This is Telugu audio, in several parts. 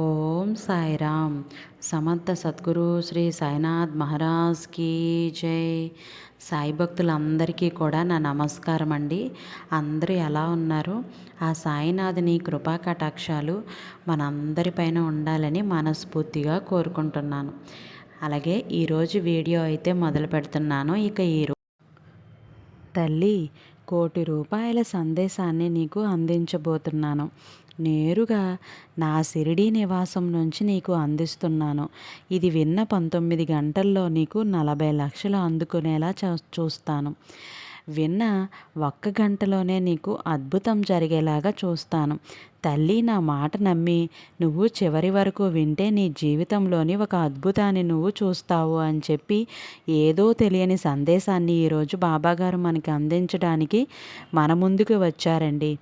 ఓం సాయిరామ్. సమర్థ సద్గురు శ్రీ సాయినాథ్ మహారాజ్కి జై. సాయి భక్తులందరికీ కూడా నా నమస్కారం అండి. అందరూ ఎలా ఉన్నారు? ఆ సాయినాథుని కృపా కటాక్షాలు మనందరిపైన ఉండాలని మనస్ఫూర్తిగా కోరుకుంటున్నాను. అలాగే ఈరోజు వీడియో అయితే మొదలు పెడుతున్నాను. ఇక ఈరోజు తల్లి కోటి రూపాయల సందేశాన్ని నీకు అందించబోతున్నాను. నేరుగా నా సిరిడి నివాసం నుంచి నీకు అందిస్తున్నాను. ఇది విన్న పంతొమ్మిది గంటల్లో నీకు నలభై లక్షలు అందుకునేలా చూస్తాను. విన్న ఒక్క గంటలోనే నీకు అద్భుతం జరిగేలాగా చూస్తాను. తల్లి నా మాట నమ్మి నువ్వు చివరి వరకు వింటే నీ జీవితంలోని ఒక అద్భుతాన్ని నువ్వు చూస్తావు అని చెప్పి ఏదో తెలియని సందేశాన్ని ఈరోజు బాబాగారు మనకి అందించడానికి మన ముందుకు వచ్చారండి.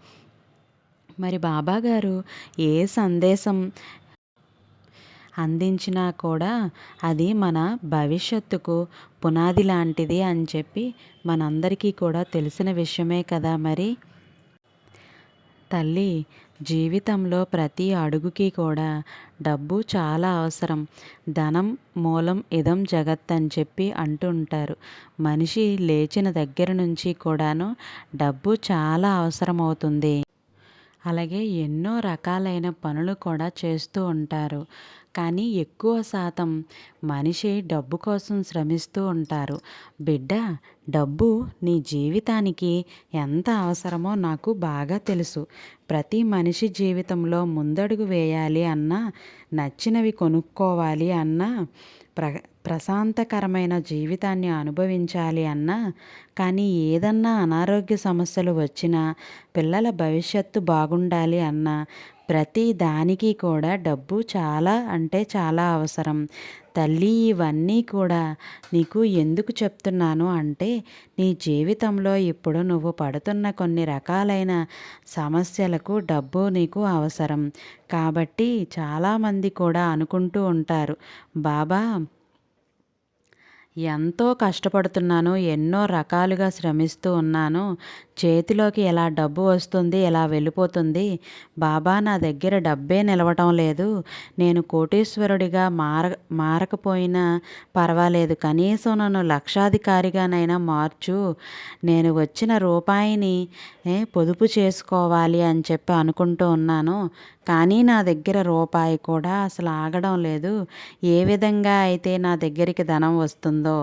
మరి బాబాగారు ఏ సందేశం అందించినా కూడా అది మన భవిష్యత్తుకు పునాది లాంటిది అని చెప్పి మనందరికీ కూడా తెలిసిన విషయమే కదా మరి. తల్లి జీవితంలో ప్రతి అడుగుకి కూడా డబ్బు చాలా అవసరం. ధనం మూలం ఇదం జగత్ అని చెప్పి అంటుంటారు మనిషి లేచిన దగ్గర నుంచి కూడాను డబ్బు చాలా అవసరం అవుతుంది అలాగే ఎన్నో రకాలైన పనులు కూడా చేస్తూ ఉంటారు. కానీ ఎక్కువ శాతం మనిషి డబ్బు కోసం శ్రమిస్తూ ఉంటారు. బిడ్డ డబ్బు నీ జీవితానికి ఎంత అవసరమో నాకు బాగా తెలుసు. ప్రతి మనిషి జీవితంలో ముందడుగు వేయాలి అన్నా నచ్చినవి కొనుక్కోవాలి అన్నా ప్ర ప్రశాంతకరమైన జీవితాన్ని అనుభవించాలి అన్నా కానీ ఏదన్నా అనారోగ్య సమస్యలు వచ్చినా పిల్లల భవిష్యత్తు బాగుండాలి అన్నా ప్రతి దానికి కూడా డబ్బు చాలా అంటే చాలా అవసరం. తల్లి ఇవన్నీ కూడా నీకు ఎందుకు చెప్తున్నాను అంటే నీ జీవితంలో ఇప్పుడు నువ్వు పడుతున్న కొన్ని రకాలైన సమస్యలకు డబ్బు నీకు అవసరం. కాబట్టి చాలామంది కూడా అనుకుంటూ ఉంటారు బాబా ఎంతో కష్టపడుతున్నాను ఎన్నో రకాలుగా శ్రమిస్తూ ఉన్నాను. చేతిలోకి ఎలా డబ్బు వస్తుంది ఎలా వెళ్ళిపోతుంది? బాబా నా దగ్గర డబ్బే నిలవటం లేదు. నేను కోటీశ్వరుడిగా మార మారకపోయినా పర్వాలేదు. కనీసం నన్ను లక్షాధికారిగానైనా మార్చు. నేను వచ్చిన రూపాయిని పొదుపు చేసుకోవాలి అని చెప్పి అనుకుంటూ ఉన్నాను. కానీ నా దగ్గర రూపాయి కూడా అసలు ఆగడం లేదు. ఏ విధంగా అయితే నా దగ్గరికి ధనం వస్తుందో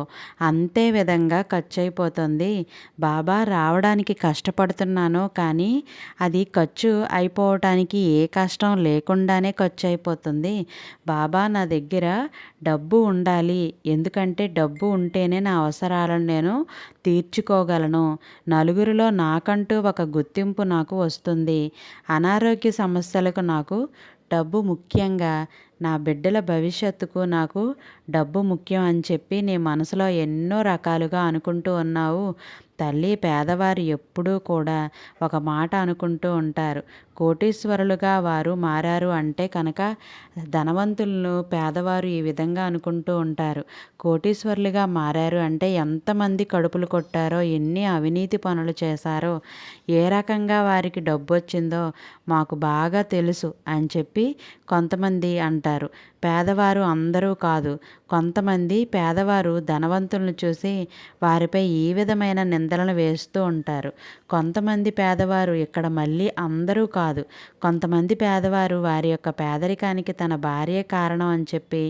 అంతే విధంగా ఖర్చు అయిపోతుంది బాబా రావడానికి కష్టపడుతున్నాను కానీ అది ఖర్చు అయిపోవటానికి ఏ కష్టం లేకుండానే ఖర్చు అయిపోతుంది బాబా నా దగ్గర డబ్బు ఉండాలి. ఎందుకంటే డబ్బు ఉంటేనే నా అవసరాలను నేను తీర్చుకోగలను. నలుగురిలో నాకంటూ ఒక గుర్తింపు నాకు వస్తుంది. అనారోగ్య సమస్యలకు నాకు డబ్బు ముఖ్యంగా. నా బిడ్డల భవిష్యత్తుకు నాకు డబ్బు ముఖ్యం అని చెప్పి నీ మనసులో ఎన్నో రకాలుగా అనుకుంటూ ఉన్నావు. తల్లి పేదవారు ఎప్పుడూ కూడా ఒక మాట అనుకుంటూ ఉంటారు. కోటీశ్వరులుగా వారు మారారు అంటే కనుక ధనవంతులను పేదవారు ఈ విధంగా అనుకుంటూ ఉంటారు. కోటీశ్వరులుగా మారారు అంటే ఎంతమంది కడుపులు కొట్టారో ఎన్ని అవినీతి పనులు చేశారో ఏ రకంగా వారికి డబ్బు వచ్చిందో మాకు బాగా తెలుసు అని చెప్పి కొంతమంది అంటారు. పేదవారు అందరూ కాదు కొంతమంది పేదవారు ధనవంతులను చూసి వారిపై ఈ విధమైన నిందలను వేస్తూ ఉంటారు. కొంతమంది పేదవారు ఇక్కడ మళ్ళీ అందరూ కాదు. కొంతమంది పేదవారు వారి యొక్క పేదరికానికి తన భార్య కారణం అని చెప్పి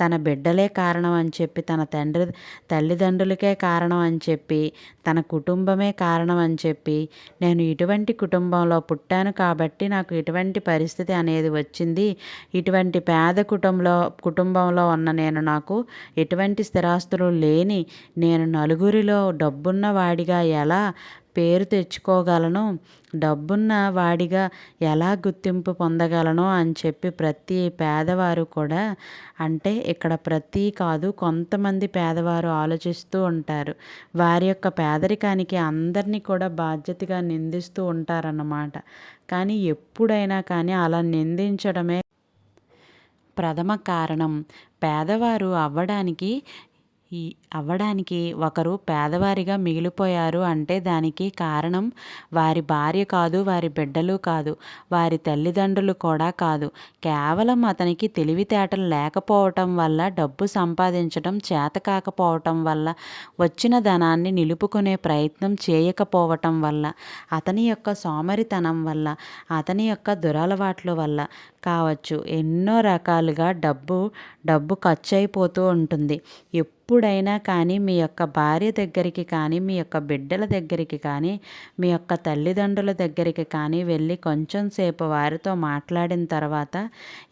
తన బిడ్డలే కారణం అని చెప్పి తన తండ్రి తల్లిదండ్రులకే కారణం అని చెప్పి తన కుటుంబమే కారణం అని చెప్పి నేను ఇటువంటి కుటుంబంలో పుట్టాను కాబట్టి నాకు ఇటువంటి పరిస్థితి అనేది వచ్చింది. ఇటువంటి పేద కుటుంబంలో కుటుంబంలో ఉన్న నేను నాకు ఎటువంటి స్థిరాస్తులు లేని నేను నలుగురిలో డబ్బున్న వాడిగా ఎలా పేరు తెచ్చుకోగలను? డబ్బున్న వాడిగా ఎలా గుర్తింపు పొందగలను? అని చెప్పి ప్రతి పేదవారు కూడా అంటే ఇక్కడ ప్రతి కాదు కొంతమంది పేదవారు ఆలోచిస్తూ ఉంటారు. వారి యొక్క పేదరికానికి అందరినీ కూడా బాధ్యతగా నిందిస్తూ ఉంటారన్నమాట. కానీ ఎప్పుడైనా కానీ అలా నిందించడమే ప్రథమ కారణం. పేదవారు అవ్వడానికి ఈ అవ్వడానికి ఒకరు పేదవారిగా మిగిలిపోయారు అంటే దానికి కారణం వారి భార్య కాదు వారి బిడ్డలు కాదు వారి తల్లిదండ్రులు కూడా కాదు. కేవలం అతనికి తెలివితేటలు లేకపోవటం వల్ల డబ్బు సంపాదించడం చేత కాకపోవటం వల్ల వచ్చిన ధనాన్ని నిలుపుకునే ప్రయత్నం చేయకపోవటం వల్ల అతని యొక్క సోమరితనం వల్ల అతని యొక్క దురలవాట్ల వల్ల కావచ్చు. ఎన్నో రకాలుగా డబ్బు డబ్బు ఖర్చు అయిపోతూ ఉంటుంది. ఎప్పుడైనా కానీ మీ యొక్క భార్య దగ్గరికి కానీ మీ యొక్క బిడ్డల దగ్గరికి కానీ మీ యొక్క తల్లిదండ్రుల దగ్గరికి కానీ వెళ్ళి కొంచెం సేపు వారితో మాట్లాడిన తర్వాత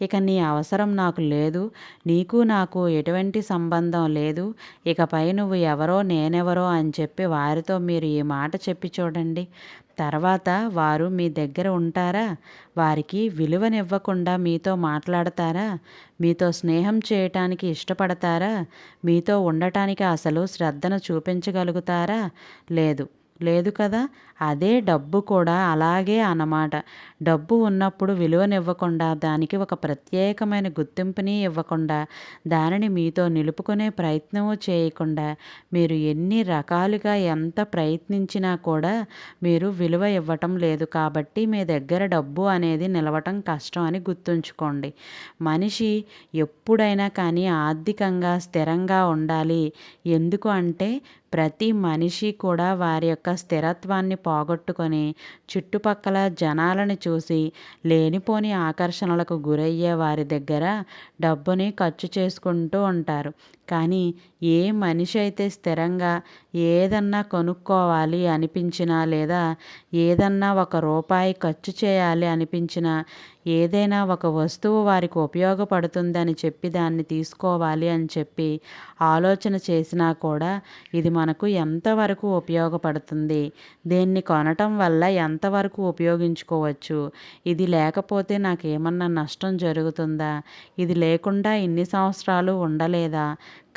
ఇక నీ అవసరం నాకు లేదు నీకు నాకు ఎటువంటి సంబంధం లేదు ఇకపై నువ్వు ఎవరో నేనెవరో అని చెప్పి వారితో మీరు ఈ మాట చెప్పి చూడండి. తర్వాత వారు మీ దగ్గర ఉంటారా? వారికి విలువనివ్వకుండా మీతో మాట్లాడతారా? మీతో స్నేహం చేయటానికి ఇష్టపడతారా? మీతో ఉండటానికి అసలు శ్రద్ధను చూపించగలుగుతారా? లేదు. లేదు కదా? అదే డబ్బు కూడా అలాగే అన్నమాట. డబ్బు ఉన్నప్పుడు విలువనివ్వకుండా దానికి ఒక ప్రత్యేకమైన గుర్తింపుని ఇవ్వకుండా దానిని మీతో నిలుపుకునే ప్రయత్నము చేయకుండా మీరు ఎన్ని రకాలుగా ఎంత ప్రయత్నించినా కూడా మీరు విలువ ఇవ్వటం లేదు కాబట్టి మీ దగ్గర డబ్బు అనేది నిలవటం కష్టం అని గుర్తుంచుకోండి. మనిషి ఎప్పుడైనా కానీ ఆర్థికంగా స్థిరంగా ఉండాలి. ఎందుకు అంటే ప్రతి మనిషి కూడా వారి యొక్క స్థిరత్వాన్ని పోగొట్టుకొని చుట్టుపక్కల జనాలను చూసి లేనిపోని ఆకర్షణలకు గురయ్యే వారి దగ్గర డబ్బుని ఖర్చు చేసుకుంటూ ఉంటారు. కానీ ఏ మనిషి అయితే స్థిరంగా ఏదన్నా కొనుక్కోవాలి అనిపించినా లేదా ఏదన్నా ఒక రూపాయి ఖర్చు చేయాలి అనిపించినా ఏదైనా ఒక వస్తువు వారికి ఉపయోగపడుతుందని చెప్పి దాన్ని తీసుకోవాలి అని చెప్పి ఆలోచన చేసినా కూడా ఇది మనకు ఎంతవరకు ఉపయోగపడుతుంది? దీన్ని కొనటం వల్ల ఎంతవరకు ఉపయోగించుకోవచ్చు? ఇది లేకపోతే నాకు ఏమన్నా నష్టం జరుగుతుందా? ఇది లేకుండా ఇన్ని సంవత్సరాలు ఉండలేదా?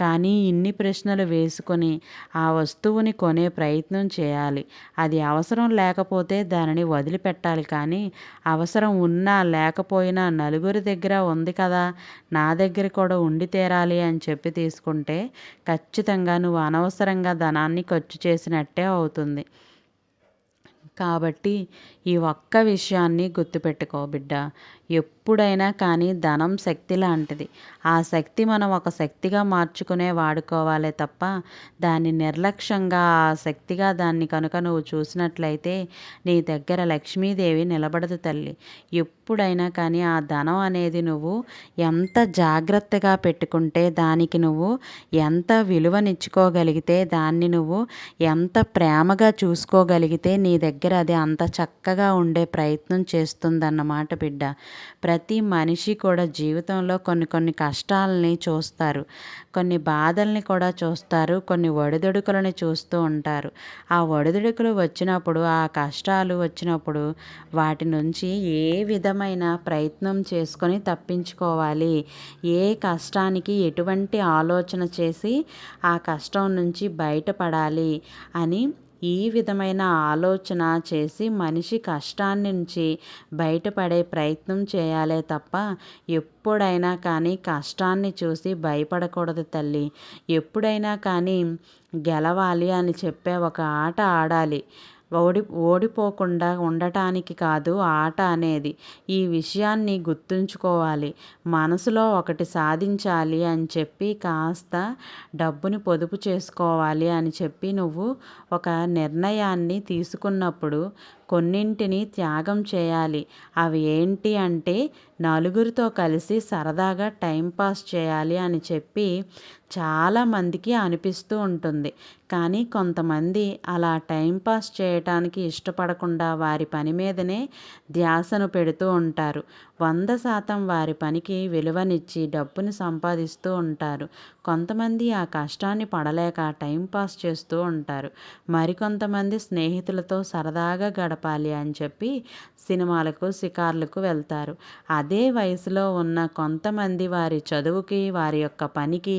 కానీ ఇన్ని ప్రశ్నలు వేసుకొని ఆ వస్తువుని కొనే ప్రయత్నం చేయాలి. అది అవసరం లేకపోతే దానిని వదిలిపెట్టాలి కానీ అవసరం ఉన్నా లేకపోయినా నలుగురి దగ్గర ఉంది కదా నా దగ్గర కూడా ఉండి తీరాలి అని చెప్పి తీసుకుంటే ఖచ్చితంగా నువ్వు అనవసరంగా ధనాన్ని ఖర్చు చేసినట్టే అవుతుంది. కాబట్టి ఈ ఒక్క విషయాన్ని గుర్తుపెట్టుకో బిడ్డ. ఎప్పుడైనా కానీ ధనం శక్తి లాంటిది. ఆ శక్తి మనం ఒక శక్తిగా మార్చుకునే వాడుకోవాలే తప్ప దాన్ని నిర్లక్ష్యంగా ఆ శక్తిగా దాన్ని కనుక నువ్వు చూసినట్లయితే నీ దగ్గర లక్ష్మీదేవి నిలబడదు తల్లి. ఎప్పుడైనా కానీ ఆ ధనం అనేది నువ్వు ఎంత జాగ్రత్తగా పెట్టుకుంటే దానికి నువ్వు ఎంత విలువనిచ్చుకోగలిగితే దాన్ని నువ్వు ఎంత ప్రేమగా చూసుకోగలిగితే నీ దగ్గర అది అంత చక్కగా ఉండే ప్రయత్నం చేస్తుందన్నమాట బిడ్డ. ప్రతి మనిషి కూడా జీవితంలో కొన్ని కొన్ని కష్టాలని చూస్తారు. కొన్ని బాధల్ని కూడా చూస్తారు. కొన్ని ఒడిదుడుకులను చూస్తూ ఉంటారు. ఆ ఒడిదుడుకులు వచ్చినప్పుడు ఆ కష్టాలు వచ్చినప్పుడు వాటి నుంచి ఏ విధమైన ప్రయత్నం చేసుకొని తప్పించుకోవాలి? ఏ కష్టానికి ఎటువంటి ఆలోచన చేసి ఆ కష్టం నుంచి బయటపడాలి అని ఈ విధమైన ఆలోచన చేసి మనిషి కష్టాన్ని నుంచి బయటపడే ప్రయత్నం చేయాలే తప్ప ఎప్పుడైనా కానీ కష్టాన్ని చూసి భయపడకూడదు తల్లి. ఎప్పుడైనా కానీ గెలవాలి అని చెప్పే ఒక ఆట ఆడాలి. ఓడి ఓడిపోకుండా ఉండటానికి కాదు ఆట అనేది. ఈ విషయాన్ని గుర్తుంచుకోవాలి. మనసులో ఒకటి సాధించాలి అని చెప్పి కాస్త డబ్బుని పొదుపు చేసుకోవాలి అని చెప్పి నువ్వు ఒక నిర్ణయాన్ని తీసుకున్నప్పుడు కొన్నింటిని త్యాగం చేయాలి. అవి ఏంటి అంటే నలుగురితో కలిసి సరదాగా టైంపాస్ చేయాలి అని చెప్పి చాలామందికి అనిపిస్తూ ఉంటుంది. కానీ కొంతమంది అలా టైంపాస్ చేయటానికి ఇష్టపడకుండా వారి పని మీదనే ధ్యాసను పెడుతూ ఉంటారు. వంద శాతం వారి పనికి విలువనిచ్చి డబ్బుని సంపాదిస్తూ ఉంటారు. కొంతమంది ఆ కష్టాన్ని పడలేక టైంపాస్ చేస్తూ ఉంటారు. మరికొంతమంది స్నేహితులతో సరదాగా గడప గడపాలి అని చెప్పి సినిమాలకు షికార్లకు వెళ్తారు. అదే వయసులో ఉన్న కొంతమంది వారి చదువుకి వారి యొక్క పనికి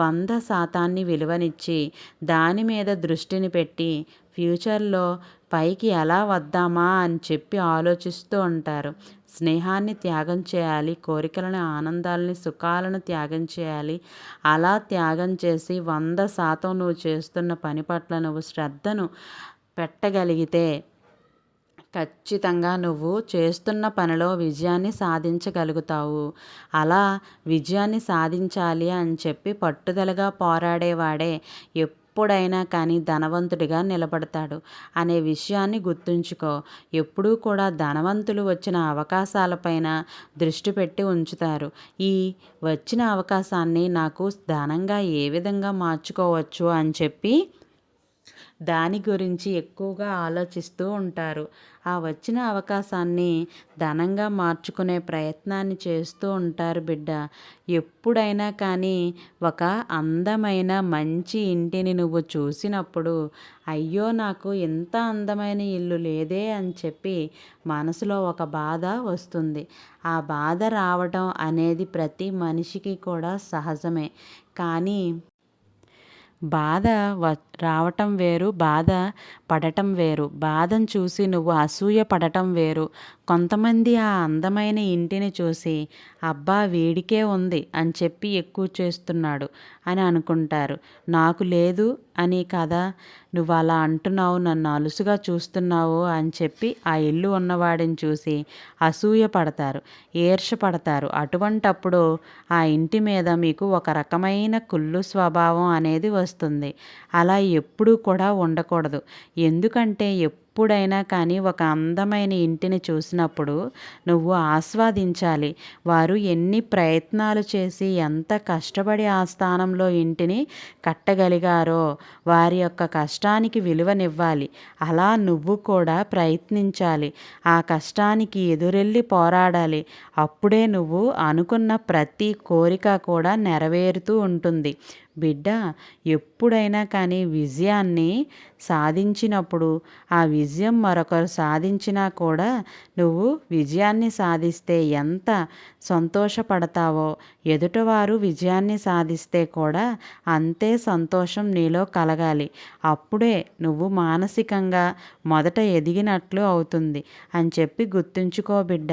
వంద శాతాన్ని విలువనిచ్చి దాని మీద దృష్టిని పెట్టి ఫ్యూచర్లో పైకి ఎలా వద్దామా అని చెప్పి ఆలోచిస్తూ ఉంటారు. స్నేహాన్ని త్యాగం చేయాలి కోరికలను ఆనందాలని సుఖాలను త్యాగం చేయాలి. అలా త్యాగం చేసి వంద శాతం నువ్వు చేస్తున్న పని పట్ల నువ్వు శ్రద్ధను పెట్టగలిగితే ఖచ్చితంగా నువ్వు చేస్తున్న పనిలో విజయాన్ని సాధించగలుగుతావు. అలా విజయాన్ని సాధించాలి అని చెప్పి పట్టుదలగా పోరాడేవాడే ఎప్పుడైనా కానీ ధనవంతుడిగా నిలబడతాడు. అనే విషయాన్ని గుర్తుంచుకో. ఎప్పుడూ కూడా ధనవంతులు వచ్చిన అవకాశాలపైన దృష్టి పెట్టి ఉంచుతారు. ఈ వచ్చిన అవకాశాన్ని నాకు ధనంగా ఏ విధంగా మార్చుకోవచ్చు అని చెప్పి దాని గురించి ఎక్కువగా ఆలోచిస్తూ ఉంటారు. ఆ వచ్చిన అవకాశాన్ని ధనంగా మార్చుకునే ప్రయత్నాన్ని చేస్తూ ఉంటారు బిడ్డ. ఎప్పుడైనా కానీ ఒక అందమైన మంచి ఇంటిని నువ్వు చూసినప్పుడు అయ్యో నాకు ఎంత అందమైన ఇల్లు లేదే అని చెప్పి మనసులో ఒక బాధ వస్తుంది. ఆ బాధ రావటం అనేది ప్రతి మనిషికి కూడా సహజమే. కానీ బాధ వ రావటం వేరు బాధ పడటం వేరు. బాధను చూసి నువ్వు అసూయ పడటం వేరు. కొంతమంది ఆ అందమైన ఇంటిని చూసి అబ్బా వీడికే ఉంది అని చెప్పి ఎక్కువ చేస్తున్నాడు. అని అనుకుంటారు. నాకు లేదు అని కదా నువ్వు అలా అంటున్నావు నన్ను అలుసుగా చూస్తున్నావు అని చెప్పి ఆ ఇల్లు ఉన్నవాడిని చూసి అసూయ పడతారు ఈర్ష పడతారు. అటువంటప్పుడు ఆ ఇంటి మీద మీకు ఒక రకమైన కుళ్ళు స్వభావం అనేది వస్తుంది. అలా ఎప్పుడూ కూడా ఉండకూడదు. ఎందుకంటే ఎప్పుడైనా కానీ ఒక అందమైన ఇంటిని చూసినప్పుడు నువ్వు ఆస్వాదించాలి. వారు ఎన్ని ప్రయత్నాలు చేసి ఎంత కష్టపడి ఆ స్థానంలో ఇంటిని కట్టగలిగారో వారి యొక్క కష్టానికి విలువనివ్వాలి. అలా నువ్వు కూడా ప్రయత్నించాలి. ఆ కష్టానికి ఎదురెళ్ళి పోరాడాలి. అప్పుడే నువ్వు అనుకున్న ప్రతి కోరిక కూడా నెరవేరుతూ ఉంటుంది. బిడ్డ ఎప్పుడైనా కానీ విజయాన్ని సాధించినప్పుడు ఆ విజయం మరొకరు సాధించినా కూడా నువ్వు విజయాన్ని సాధిస్తే ఎంత సంతోషపడతావో ఎదుటివారు విజయాన్ని సాధిస్తే కూడా అంతే సంతోషం నీలో కలగాలి. అప్పుడే నువ్వు మానసికంగా మొదట ఎదిగినట్లు అవుతుంది అని చెప్పి గుర్తుంచుకో బిడ్డ.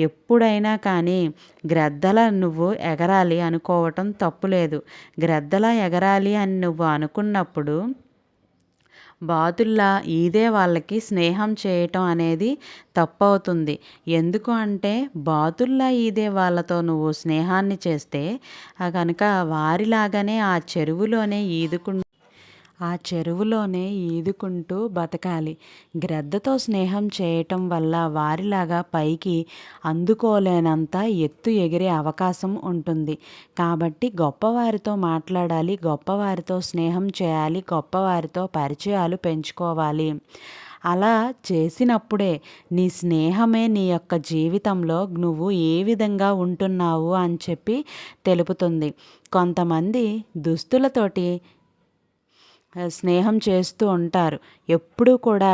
ఎప్పుడైనా కానీ గ్రద్దల నువ్వు ఎగరాలి అనుకోవటం తప్పులేదు. గ్రద్దల ఎగరాలి అని నువ్వు అనుకున్నప్పుడు బాతుల్లా ఈదే వాళ్ళకి స్నేహం చేయటం అనేది తప్పవుతుంది. ఎందుకు అంటే బాతుల్లా ఈదే వాళ్ళతో నువ్వు స్నేహాన్ని చేస్తే కనుక వారిలాగానే ఆ చెరువులోనే ఈదుకు ఆ చెరువులోనే ఈదుకుంటూ బతకాలి. గ్రద్దతో స్నేహం చేయటం వల్ల వారిలాగా పైకి అందుకోలేనంత ఎత్తు ఎగిరే అవకాశం ఉంటుంది. కాబట్టి గొప్పవారితో మాట్లాడాలి గొప్పవారితో స్నేహం చేయాలి గొప్పవారితో పరిచయాలు పెంచుకోవాలి. అలా చేసినప్పుడే నీ స్నేహమే నీ యొక్క జీవితంలో నువ్వు ఏ విధంగా ఉంటున్నావు అని చెప్పి తెలుపుతుంది. కొంతమంది దుస్తులతోటి స్నేహం చేస్తూ ఉంటారు. ఎప్పుడూ కూడా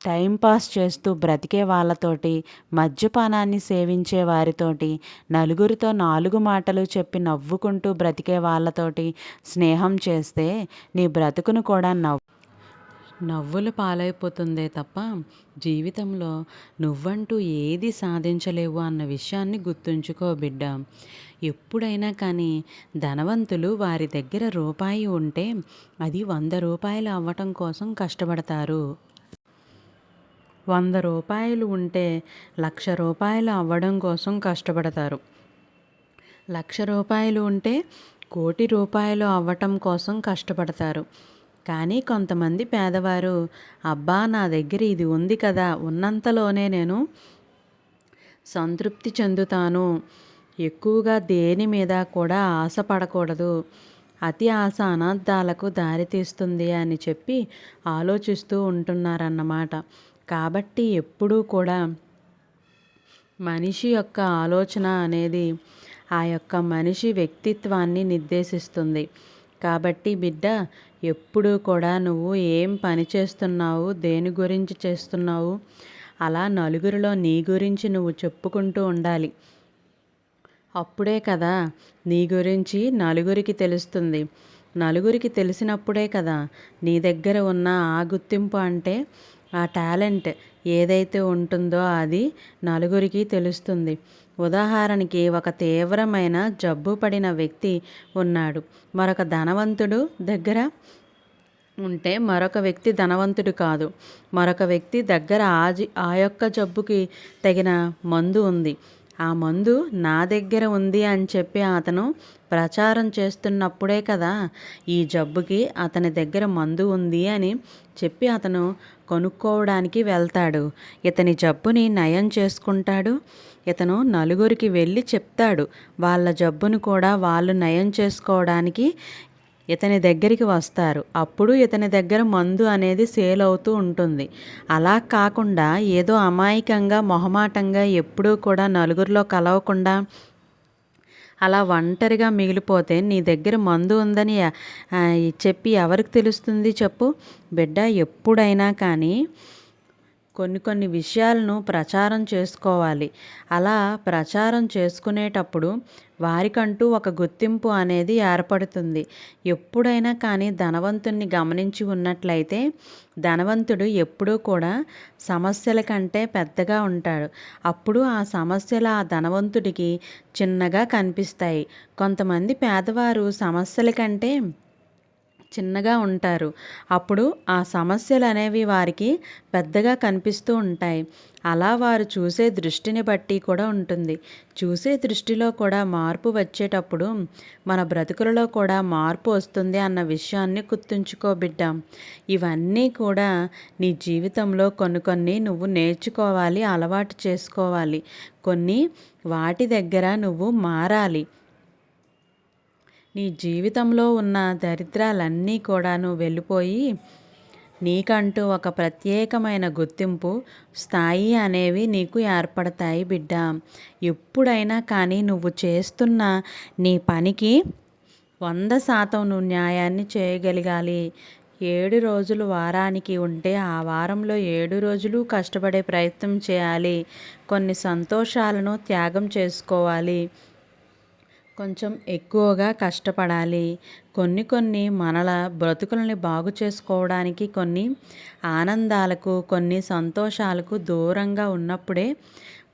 టైంపాస్ చేస్తూ బ్రతికే వాళ్ళతోటి మద్యపానాన్ని సేవించే వారితోటి నలుగురితో నాలుగు మాటలు చెప్పి నవ్వుకుంటూ బ్రతికే వాళ్ళతోటి స్నేహం చేస్తే నీ బ్రతుకును కూడా నవ్వు నవ్వులు పాలైపోతుందే తప్ప జీవితంలో నువ్వంటూ ఏది సాధించలేవు అన్న విషయాన్ని గుర్తుంచుకో బిడ్డ. ఎప్పుడైనా కానీ ధనవంతులు వారి దగ్గర రూపాయి ఉంటే అది వంద రూపాయలు అవ్వటం కోసం కష్టపడతారు. వంద రూపాయలు ఉంటే లక్ష రూపాయలు అవ్వడం కోసం కష్టపడతారు. లక్ష రూపాయలు ఉంటే కోటి రూపాయలు అవ్వటం కోసం కష్టపడతారు. కానీ కొంతమంది పేదవారు అబ్బా నా దగ్గర ఇది ఉంది కదా ఉన్నంతలోనే నేను సంతృప్తి చెందుతాను. ఎక్కువగా దేని మీద కూడా ఆశపడకూడదు. అతి ఆశ అనార్థాలకు దారితీస్తుంది అని చెప్పి ఆలోచిస్తూ ఉంటున్నారన్నమాట. కాబట్టి ఎప్పుడూ కూడా మనిషి యొక్క ఆలోచన అనేది ఆ యొక్క మనిషి వ్యక్తిత్వాన్ని నిర్దేశిస్తుంది. కాబట్టి బిడ్డ ఎప్పుడూ కూడా నువ్వు ఏం పని చేస్తున్నావు దేని గురించి చేస్తున్నావు అలా నలుగురిలో నీ గురించి నువ్వు చెప్పుకుంటూ ఉండాలి. అప్పుడే కదా నీ గురించి నలుగురికి తెలుస్తుంది. నలుగురికి తెలిసినప్పుడే కదా నీ దగ్గర ఉన్న ఆ గుర్తింపు అంటే ఆ టాలెంట్ ఏదైతే ఉంటుందో అది నలుగురికి తెలుస్తుంది. ఉదాహరణకి ఒక తీవ్రమైన జబ్బు పడిన వ్యక్తి ఉన్నాడు. మరొక ధనవంతుడు దగ్గర ఉంటే మరొక వ్యక్తి ధనవంతుడు కాదు. మరొక వ్యక్తి దగ్గర ఆజి ఆ యొక్క జబ్బుకి తగిన మందు ఉంది. ఆ మందు నా దగ్గర ఉంది అని చెప్పి అతను ప్రచారం చేస్తున్నప్పుడే కదా ఈ జబ్బుకి అతని దగ్గర మందు ఉంది అని చెప్పి అతను కొనుక్కోవడానికి వెళ్తాడు. ఇతని జబ్బుని నయం చేసుకుంటాడు. ఇతను నలుగురికి వెళ్ళి చెప్తాడు. వాళ్ళ జబ్బును కూడా వాళ్ళు నయం చేసుకోవడానికి ఇతని దగ్గరికి వస్తారు. అప్పుడు ఇతని దగ్గర మందు అనేది సేల్ అవుతూ ఉంటుంది. అలా కాకుండా ఏదో అమాయకంగా మొహమాటంగా ఎప్పుడూ కూడా నలుగురిలో కలవకుండా అలా ఒంటరిగా మిగిలిపోతే నీ దగ్గర మందు ఉందని చెప్పి ఎవరికి తెలుస్తుంది చెప్పు? బిడ్డ ఎప్పుడైనా కానీ కొన్ని కొన్ని విషయాలను ప్రచారం చేసుకోవాలి. అలా ప్రచారం చేసుకునేటప్పుడు వారికంటూ ఒక గుర్తింపు అనేది ఏర్పడుతుంది. ఎప్పుడైనా కానీ ధనవంతుణ్ణి గమనించి ఉన్నట్లయితే ధనవంతుడు ఎప్పుడూ కూడా సమస్యల కంటే పెద్దగా ఉంటాడు. అప్పుడు ఆ సమస్యలు ఆ ధనవంతుడికి చిన్నగా కనిపిస్తాయి. కొంతమంది పేదవారు సమస్యల కంటే చిన్నగా ఉంటారు. అప్పుడు ఆ సమస్యలు అనేవి వారికి పెద్దగా కనిపిస్తూ ఉంటాయి. అలా వారు చూసే దృష్టిని బట్టి కూడా ఉంటుంది. చూసే దృష్టిలో కూడా మార్పు వచ్చేటప్పుడు మన బ్రతుకులలో కూడా మార్పు వస్తుంది అన్న విషయాన్ని గుర్తుంచుకో బిడ్డ. ఇవన్నీ కూడా నీ జీవితంలో కొన్ని కొన్ని నువ్వు నేర్చుకోవాలి అలవాటు చేసుకోవాలి. కొన్ని వాటి దగ్గర నువ్వు మారాలి. నీ జీవితంలో ఉన్న దరిద్రాలన్నీ కూడాను వెళ్ళిపోయి నీకంటూ ఒక ప్రత్యేకమైన గుర్తింపు స్థాయి అనేవి నీకు ఏర్పడతాయి బిడ్డ. ఎప్పుడైనా కానీ నువ్వు చేస్తున్న నీ పనికి వంద శాతం నువ్వు న్యాయాన్ని చేయగలగాలి. ఏడు రోజులు వారానికి ఉంటే ఆ వారంలో ఏడు రోజులు కష్టపడే ప్రయత్నం చేయాలి. కొన్ని సంతోషాలను త్యాగం చేసుకోవాలి. కొంచెం ఎక్కువగా కష్టపడాలి. కొన్ని కొన్ని మనల బ్రతుకులని బాగు చేసుకోవడానికి కొన్ని ఆనందాలకు కొన్ని సంతోషాలకు దూరంగా ఉన్నప్పుడే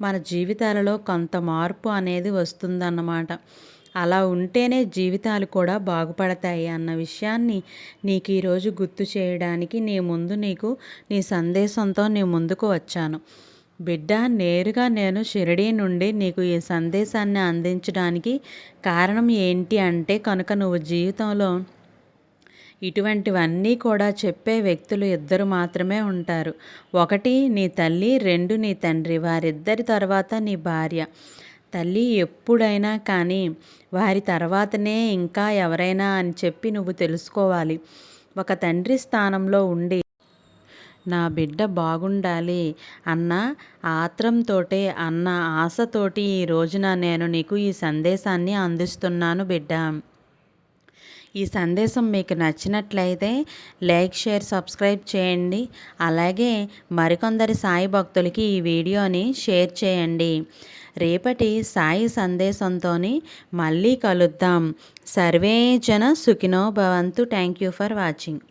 మన జీవితాలలో కొంత మార్పు అనేది వస్తుందన్నమాట. అలా ఉంటేనే జీవితాలు కూడా బాగుపడతాయి అన్న విషయాన్ని నీకు ఈరోజు గుర్తు చేయడానికి నీ ముందు నీకు నీ సందేశంతో నీ ముందుకు వచ్చాను. బిడ్డ నేరుగా నేను షిరిడీ నుండి నీకు ఈ సందేశాన్ని అందించడానికి కారణం ఏంటి అంటే కనుక నువ్వు జీవితంలో ఇటువంటివన్నీ కూడా చెప్పే వ్యక్తులు ఇద్దరు మాత్రమే ఉంటారు. ఒకటి నీ తల్లి. రెండు నీ తండ్రి. వారిద్దరి తర్వాత నీ భార్య. తల్లి ఎప్పుడైనా కానీ వారి తర్వాతనే ఇంకా ఎవరైనా అని చెప్పి నువ్వు తెలుసుకోవాలి. ఒక తండ్రి స్థానంలో ఉండి నా బిడ్డ బాగుండాలి అన్న ఆత్రంతోటే అన్న ఆశతోటి ఈ రోజున నేను నీకు ఈ సందేశాన్ని అందిస్తున్నాను బిడ్డ. ఈ సందేశం మీకు నచ్చినట్లయితే లైక్ షేర్ సబ్స్క్రైబ్ చేయండి. అలాగే మరికొందరి సాయి భక్తులకి ఈ వీడియోని షేర్ చేయండి. రేపటి సాయి సందేశంతో మళ్ళీ కలుద్దాం. సర్వే జన సుఖినో భవంతు. Thank you for watching